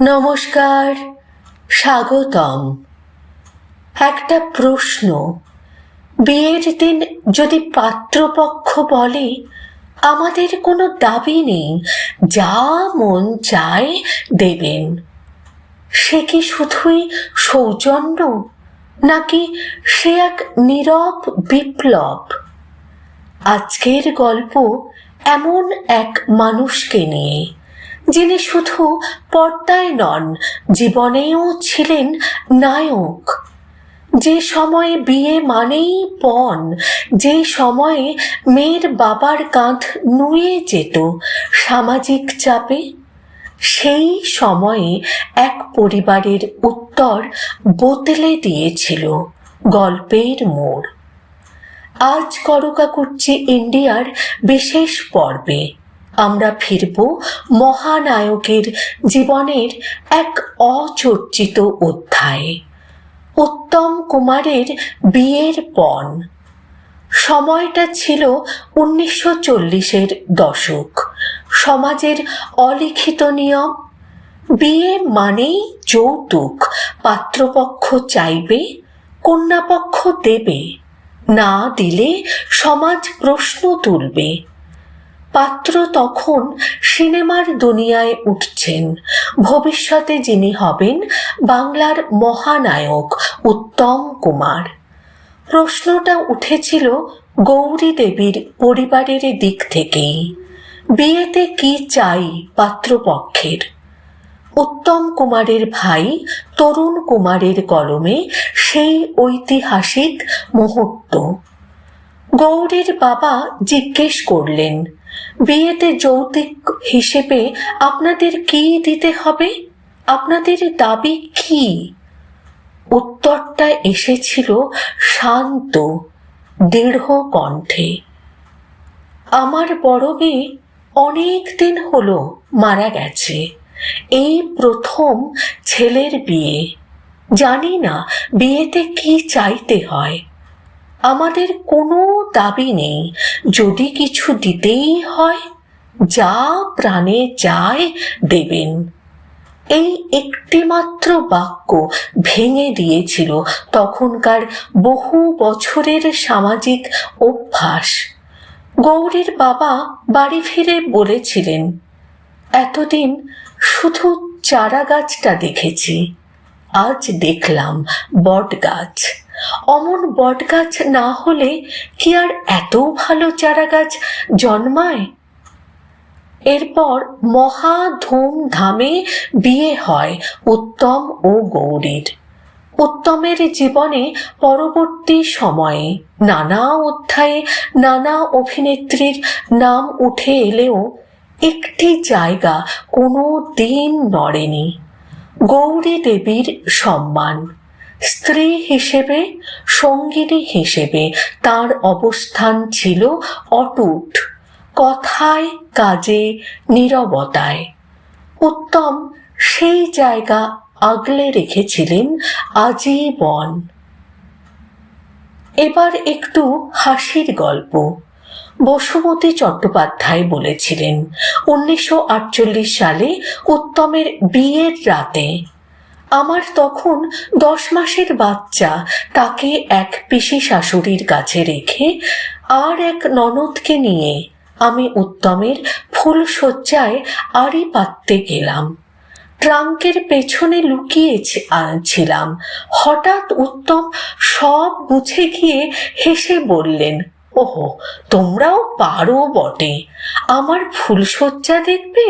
নমস্কার, স্বাগতম। একটা প্রশ্ন, বিয়ের দিন যদি পাত্রপক্ষ বলে, আমাদের কোনো দাবি নেই, যা মন চায় দেবেন। সে কি শুধুই সৌজন্য, নাকি সে এক নীরব বিপ্লব? আজকের গল্প এমন এক মানুষকে নিয়ে। যিনি শুধু পর্দায় নন, জীবনেও ছিলেন নায়ক। যে সময়ে বিয়ে মানেই পণ, যে সময়ে মেয়ের বাবার কাঁধ নুয়ে যেত সামাজিক চাপে, সেই সময়ে এক পরিবারের উত্তর বদলে দিয়েছিল গল্পের মোড়। আজ করকাকুর্চি ইন্ডিয়ার বিশেষ পর্বে আমরা ফিরব মহানায়কের জীবনের এক অচর্চিত অধ্যায়ে। উত্তম কুমারের বিয়ের পণ। সময়টা ছিল উনিশশো চল্লিশের দশক। সমাজের অলিখিত নিয়ম, বিয়ে মানেই যৌতুক। পাত্রপক্ষ চাইবে, কন্যাপক্ষ দেবে। না দিলে সমাজ প্রশ্ন তুলবে। পাত্র তখন সিনেমার দুনিয়ায় উঠছেন। ভবিষ্যতে যিনি হবেন বাংলার মহানায়ক উত্তম কুমার। প্রশ্নটা উঠেছিল গৌরী দেবীর পরিবারের দিক থেকেই। বিয়েতে কি চাই পাত্রপক্ষের? উত্তম কুমারের ভাই তরুণ কুমারের কলমে সেই ঐতিহাসিক মুহূর্ত। গৌরীর বাবা জিজ্ঞেস করলেন বিয়েতে যৌতুক হিসেবে আপনাদের কি দিতে হবে? আপনাদের দাবি কি? উত্তরটা এসেছিল শান্ত, দৃঢ় কণ্ঠে। আমার বড় মেয়ে অনেক দিন হলো মারা গেছে। এই প্রথম ছেলের বিয়ে। জানি না বিয়েতে কি চাইতে হয়। আমাদের কোনো দাবি নেই। যদি কিছু দিতেই হয়, যা প্রাণে চায় দেবেন। এই একটিমাত্র বাক্য ভেঙে দিয়েছিল তখনকার বহু বছরের সামাজিক অভ্যাস। গৌরীর বাবা বাড়ি ফিরে বলেছিলেন, এতদিন শুধু চারা গাছটা দেখেছি, আজ দেখলাম বট গাছ অমন বট গাছ না হলে কি আর এত ভালো চারা গাছ জন্মায়? এরপর মহা ধুমধামে বিয়ে হয় উত্তম ও গৌরীর। উত্তমের জীবনে পরবর্তী সময়ে নানা অধ্যায়ে নানা অভিনেত্রীর নাম উঠে এলেও একটি জায়গা কোনো দিন নড়েনি। গৌরী দেবীর সম্মান। স্ত্রী হিসেবে, সঙ্গিনী হিসেবে তার অবস্থান ছিল অটুট, কথায়, কাজে, নীরবতায়। উত্তম সেই জায়গা আগলে রেখেছিলেন আজীবন। এবার একটু হাসির গল্প। বসুমতী চট্টোপাধ্যায় বলেছিলেন, উনিশশো আটচল্লিশ সালে উত্তমের বিয়ের রাতে আমার তখন দশ মাসের বাচ্চা। তাকে এক পিসি শাশুড়ির কাছে রেখে আর এক ননদকে নিয়ে আমি উত্তমের ফুলশয্যায় আড়ি পাততে গেলাম। ট্রাঙ্কের পেছনে লুকিয়ে ছিলাম। হঠাৎ উত্তম সব বুঝে গিয়ে হেসে বললেন, ওহো, তোমরাও পারো বটে। আমার ফুলশয্যা দেখবে?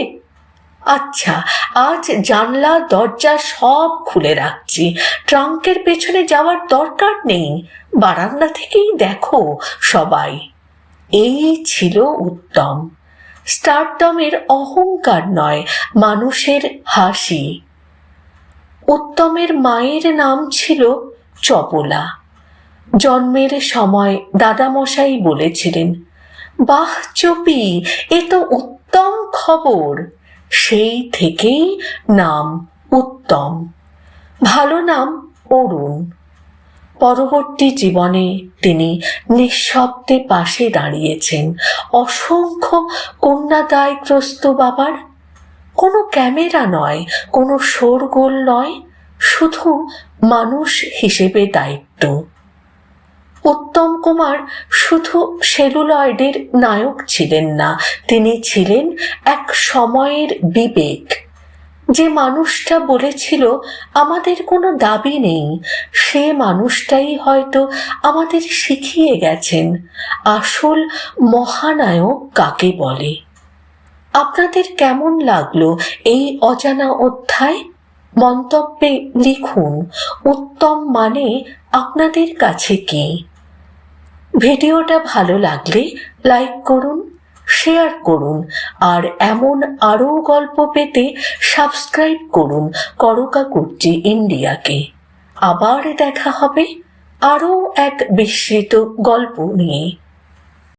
আচ্ছা আজ জানলা, দরজা সব খুলে রাখছি। ট্রাঙ্কের পেছনে যাওয়ার দরকার নেই। বারান্দা থেকেই দেখো সবাই। এই ছিল উত্তম। স্টারডমের অহংকার নয়, মানুষের হাসি। উত্তমের মায়ের নাম ছিল চপলা। জন্মের সময় দাদামশাই বলেছিলেন, বাহ, চপি, এ তো উত্তম খবর। সেই থেকেই নাম উত্তম। ভালো নাম অরুণ। পরবর্তী জীবনে তিনি নিঃশব্দে পাশে দাঁড়িয়েছেন। অসংখ্য কন্যাদায়গ্রস্ত বাবার। কোনো ক্যামেরা নয়, কোনো শোরগোল নয়, শুধু মানুষ হিসেবে দায়িত্ব। উত্তম কুমার শুধু সেলুলয়েডের নায়ক ছিলেন না, তিনি ছিলেন এক সময়ের বিবেক। যে মানুষটা বলেছিল, আমাদের কোনো দাবি নেই, সে মানুষটাই হয়তো আমাদের শিখিয়ে গেছেন, আসল মহানায়ক কাকে বলে? আপনাদের কেমন লাগল এই অজানা অধ্যায়? মন্তব্যে লিখুন, উত্তম মানে আপনাদের কাছে কি? ভিডিওটা ভালো লাগলে লাইক করুন, শেয়ার করুন, আর এমন আরও গল্প পেতে সাবস্ক্রাইব করুন করকা কুর্চি ইন্ডিয়াকে। আবার দেখা হবে আরও এক বিস্মৃত গল্প নিয়ে।